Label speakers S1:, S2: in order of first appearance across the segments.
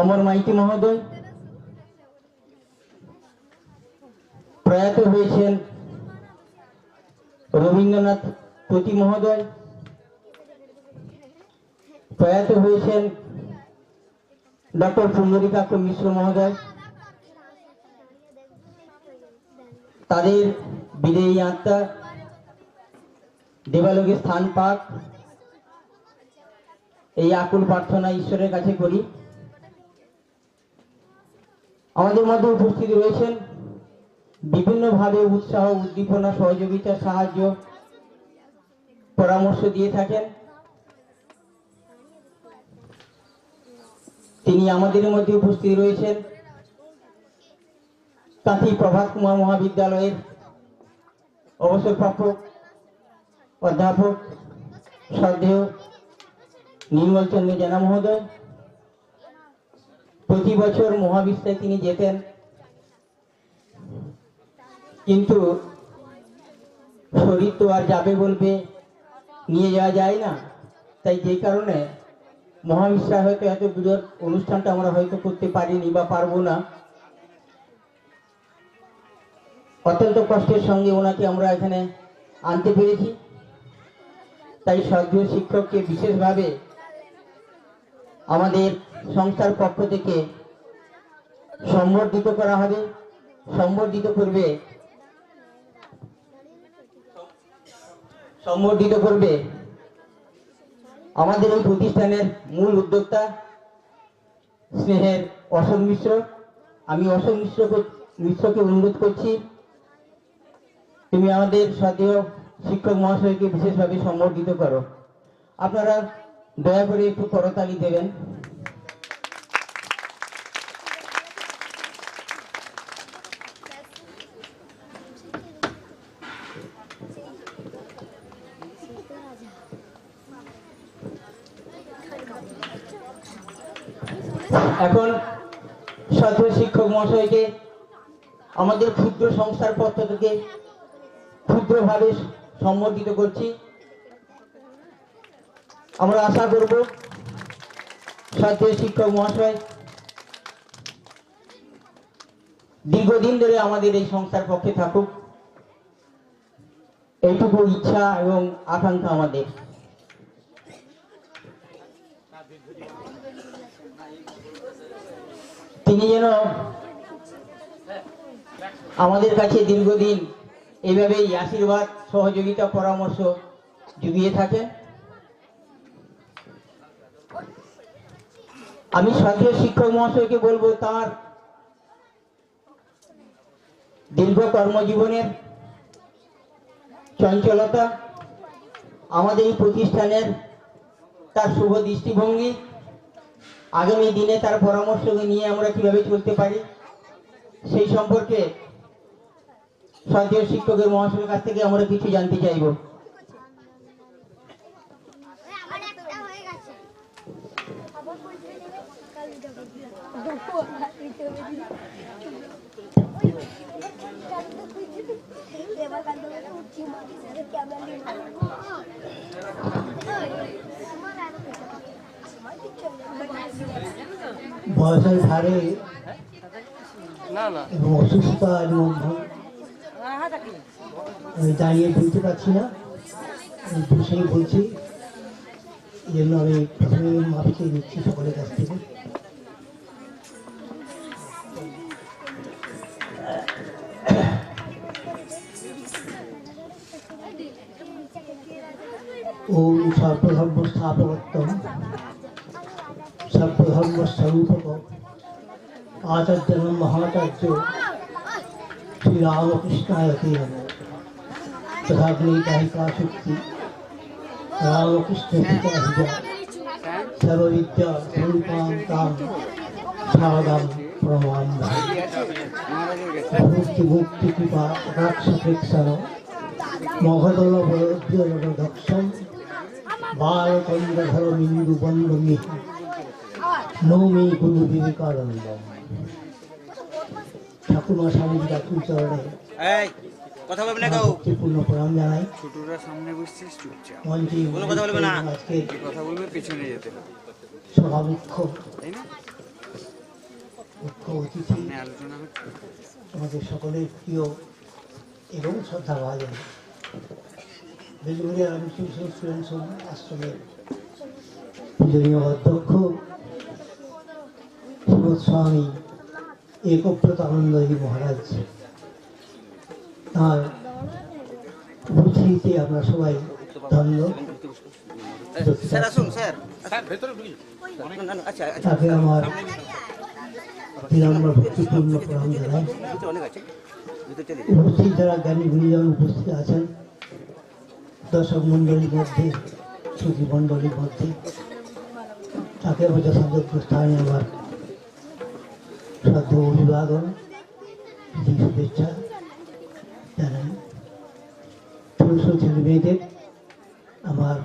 S1: অমর মাইতি মহোদয়, প্রয়াত হয়েছেন রবীন্দ্রনাথ প্রতি মহোদয়, প্রয়াত হয়েছেন ডক্টর পুণ্ডরিকাক্ষ মিশ্র মহোদয়। তাদের বিদেয়ী আত্মা দেবালোকে স্থান পাক। এই আকুল প্রার্থনা ঈশ্বরের কাছে করি। আমাদের মধ্যে উপস্থিত রয়েছেন বিভিন্নভাবে উৎসাহ, উদ্দীপনা, সহযোগিতা, সাহায্য, পরামর্শ দিয়ে থাকেন। তিনি আমাদের মধ্যে উপস্থিত রয়েছেন। তাঁতি প্রভাত কুমার মহাবিদ্যালয়ের অবসরপ্রাপ্ত অধ্যাপক শ্রদ্ধেয় নির্মল চন্দ্র জানা মহোদয় প্রতি বছর মহাবিশ্বে তিনি যেতেন। কিন্তু শরীর তো আর যাবে বলবে, নিয়ে যাওয়া যায় না। তাই যে কারণে মহাবিশ্বাস হয়তো এত বৃহৎ অনুষ্ঠানটা আমরা হয়তো করতে পারিনি বা পারব না। অত্যন্ত কষ্টের সঙ্গে ওনাকে আমরা এখানে আনতে পেরেছি। তাই শ্রদ্ধেয় শিক্ষককে বিশেষভাবে আমাদের সংস্থার পক্ষ থেকে সম্বর্ধিত করা হবে। সম্বর্ধিত করবে সম্বর্ধিত করবে আমাদের এই প্রতিষ্ঠানের মূল উদ্যোক্তা স্নেহের অশোক মিশ্র। আমি অশোক মিশ্র মিশ্রকে অনুরোধ করছি, তুমি আমাদের সদীয় শিক্ষক মহাশয়কে বিশেষভাবে সম্বর্ধিত করো। আপনারা দয়া করে একটু করতালি দেবেন। এখন সদীয় শিক্ষক মহাশয়কে আমাদের ক্ষুদ্র সংস্থার পক্ষ থেকে ক্ষুদ্রভাবে সম্বোধিত করছি। আমরা আশা করব শিক্ষক মহাশয় দীর্ঘদিন ধরে আমাদের এই সংস্থার পক্ষে থাকুক। এইটুকু ইচ্ছা এবং আকাঙ্ক্ষা আমাদের। তিনি যেন আমাদের কাছে দীর্ঘদিন এইভাবেই আশীর্বাদ, সহযোগিতা, পরামর্শ জুগিয়ে থাকেন। আমি সক্রিয় শিক্ষক মহাশয়কে বলব তার দীর্ঘ কর্মজীবনের চঞ্চলতা, আমাদের এই প্রতিষ্ঠানের তার শুভ দৃষ্টিভঙ্গি, আগামী দিনে তার পরামর্শ নিয়ে আমরা কীভাবে চলতে পারি, সেই সম্পর্কে সরকারি শিক্ষকের মহাশয়ের কাছ থেকে আমরা কিছু জানতে চাইব।
S2: বয়সের ভারে
S3: না না।
S2: এবং আমি দাঁড়িয়ে বলতে পারছি না আমি বলছি এই জন্য আমি প্রথমে মাপ চেয়ে নিচ্ছি সকলের কাছ থেকে। ওম সর্বধর্ম স্থাপকত্বম সর্বধর্ম স্বরূপক আচার্য মহাচার্য শ্রীরামকৃষ্ণায় তে নম শক্তি রামকৃষ্ণ পিতা প্রেক্ষণ বয়োজ্য দক্ষম মিন্দু নৌমি গুরু বিবেকানন্দ ঠাকুমা চরণে
S3: কথা বলবে না কেউ?
S2: ভক্তিপূর্ণ প্রণাম জানাই
S3: ছোটরা সামনে বসছিস চুপচাপ
S2: মঞ্চে
S3: কোনো কথা বলবে না।
S2: আজকে
S3: কথা বলবে পেছনে যেতে হবে।
S2: সভা মুখ্য
S3: তাই না
S2: আমাদের সকলের প্রিয় এবং শ্রদ্ধা ভাজন বেলগুড়িয়া রামকৃষ্ণ স্টুডেন্টস হোম আশ্রমের পূজনীয় অধ্যক্ষ স্বামী মহারাজ তার উপস্থিতিতে আমরা সবাই ধন্য।
S3: স্যার আসুন স্যার। না, না, আচ্ছা আচ্ছা।
S2: তাকে আমার বিনম্র ভক্তিপূর্ণ প্রণাম জানাই। উপস্থিত যারা জ্ঞানী গুণীজন উপস্থিত আছেন দর্শক মণ্ডলীর মধ্যে শ্রুতি মণ্ডলীর মধ্যে, তাকে আমার যথাযোগ্য স্থানে আমার শ্রদ্ধ অভিবাদন দিক শুভেচ্ছা জানাই। ছোট ছোট ছেলে মেয়েদের আমার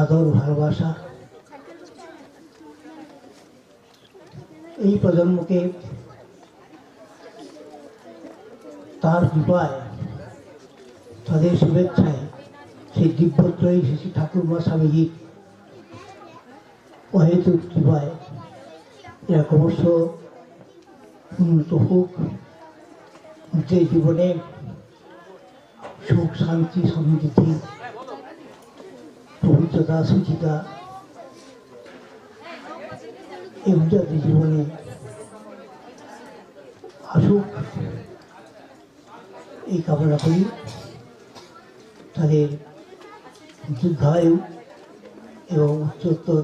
S2: আদর ভালোবাসা। এই প্রজন্মকে তার কৃপায় তাদের শুভেচ্ছায় সেই দিব্যত্রয়ী শ্রী ঠাকুরমা স্বামীজির অহেতুক কৃপায় এরা ক্রমশ উন্নত হোক যে জীবনে সুখ, শান্তি, সমৃদ্ধি, পবিত্রতা, সুচিতা এবং যাদের জীবনে আসুক, এই কামনা করি। তাদের দীর্ঘায়ু এবং উচ্চতর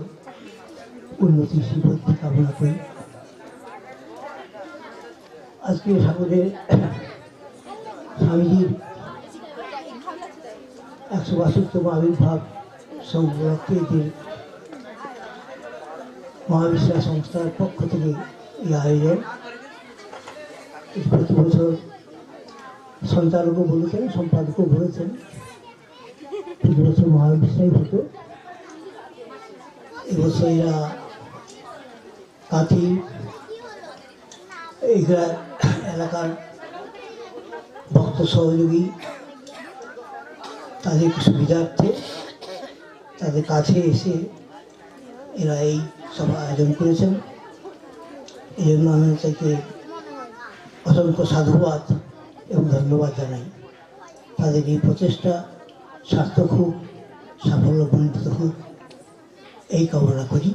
S2: উন্নতি শ্রীবদ্ধি কামনা করি। আজকে ঠাকুরের স্বামীজির একশো বাষট্টম আবির্ভাব সংগ্রহকে যে মহাবিশ্বাস সংস্থার পক্ষ থেকে এই আয়োজন প্রতি বছর সঞ্চালকও বলেছেন, সম্পাদকও বলেছেন। প্রতি বছর হতো। এবছর এরা এইগুলা এলাকার ভক্ত সহযোগী, তাদের সুবিধার্থে তাদের কাছে এসে এরা এই সভা আয়োজন করেছেন। এই জন্য আমি তাকে অসংখ্য সাধুবাদ এবং ধন্যবাদ জানাই। তাদের এই প্রচেষ্টা সার্থক হোক সাফল্যমণ্ডিত হোক এই কামনা করি।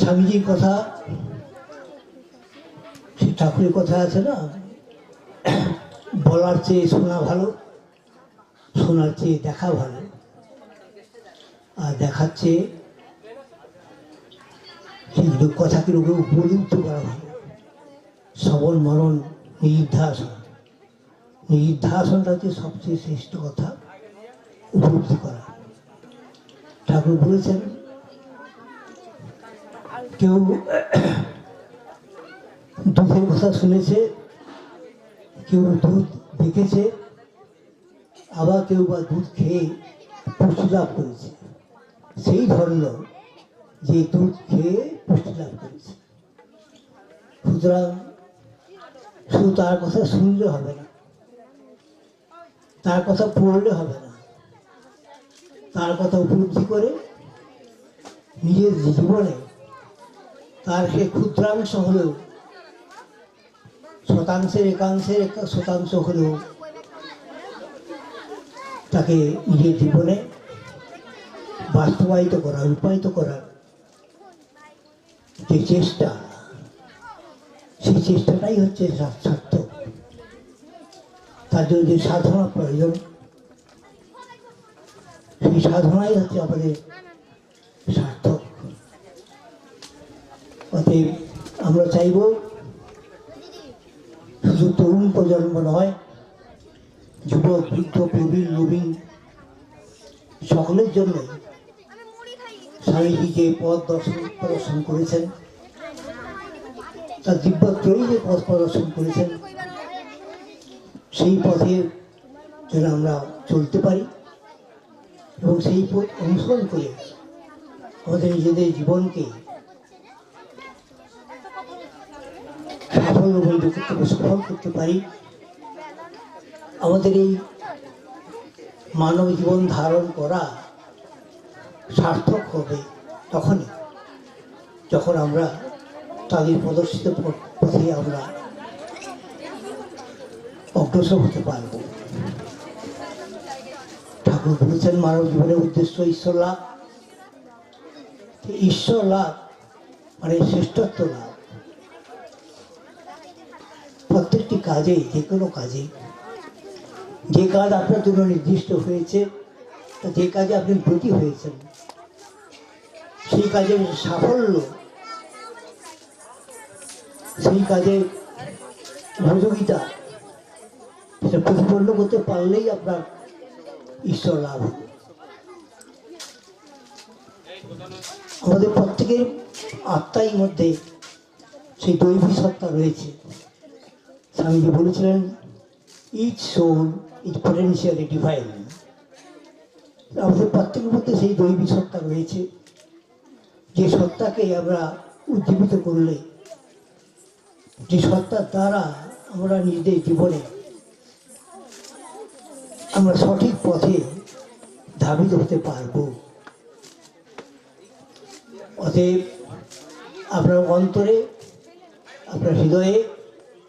S2: স্বামীজির কথা, সে ঠাকুরের কথা আছে না? বলার চেয়ে শোনা ভালো, শোনার চেয়ে দেখা ভালো। আর দেখার চেয়ে সেই কথাকে লোকে উপলব্ধ করা ভালো। সবল মরণ নির্ধাসনটা হচ্ছে সবচেয়ে শ্রেষ্ঠ কথা উপলব্ধি করা। ঠাকুর বলেছেন, কেউ দুধের কথা শুনেছে, কেউ দুধ দেখেছে, আবার কেউ বা দুধ খেয়ে পুষ্টি লাভ করেছে। সেই ধরল যে দুধ খেয়ে পুষ্টি লাভ করেছে। সুতরাং শুধু তার কথা শুনলে হবে না। তার কথা পড়লে হবে না। তার কথা উপলব্ধি করে নিজের জীবনে তার সে ক্ষুদ্রাংশ হলেও, শতাংশের একাংশের এক- শতাংশ হলেও তাকে নিজের জীবনে বাস্তবায়িত করা, রূপায়িত করার যে চেষ্টা, সেই চেষ্টাটাই হচ্ছে সা- সার্থক তার জন্য যে সাধনা প্রয়োজন, সেই সাধনাই হচ্ছে আমাদের সার্থক। অতএব আমরা চাইব শুধু তরুণ প্রজন্ম নয়, যুবক, বৃদ্ধ, প্রবীণ, নবীন, সকলের জন্য স্বামীজি যে পথ দর্শন প্রদর্শন করেছেন, তার দিব্যত্রয়ী যে পথ প্রদর্শন করেছেন সেই পথে যেন আমরা চলতে পারি এবং সেই পথ অনুসরণ করে আমাদের নিজেদের জীবনকে সাফল্যমণ্ড করতে সফল করতে পারি। আমাদের এই মানব জীবন ধারণ করা সার্থক হবে তখনই যখন আমরা তাদের প্রদর্শিত পথে আমরা অগ্রসর হতে পারব। ঠাকুর বলেছেন, মানব জীবনের উদ্দেশ্য ঈশ্বর লাভ। ঈশ্বর লাভ মানে শ্রেষ্ঠত্ব লাভ। প্রত্যেকটি কাজে যে কোনো কাজে যে কাজ আপনার জন্য নির্দিষ্ট হয়েছে যে কাজে আপনি ব্রতী হয়েছেন, সেই কাজের সাফল্য, সেই কাজের সহযোগিতা সেটা প্রতিপন্ন করতে পারলেই আপনার ঈশ্বর লাভ হবে। আমাদের প্রত্যেকের আত্মার মধ্যে সেই দৈবী সত্তা রয়েছে। স্বামীজি বলেছিলেন each soul is potentially divine আমাদের প্রত্যেকের মধ্যে সেই দৈবী সত্তা রয়েছে। যে সত্তাকে আমরা উজ্জীবিত করলে, যে সত্তার দ্বারা আমরা নিজেদের জীবনে আমরা সঠিক পথে ধাবিত হতে পারব। অতএব আপনার অন্তরে আপনার হৃদয়ে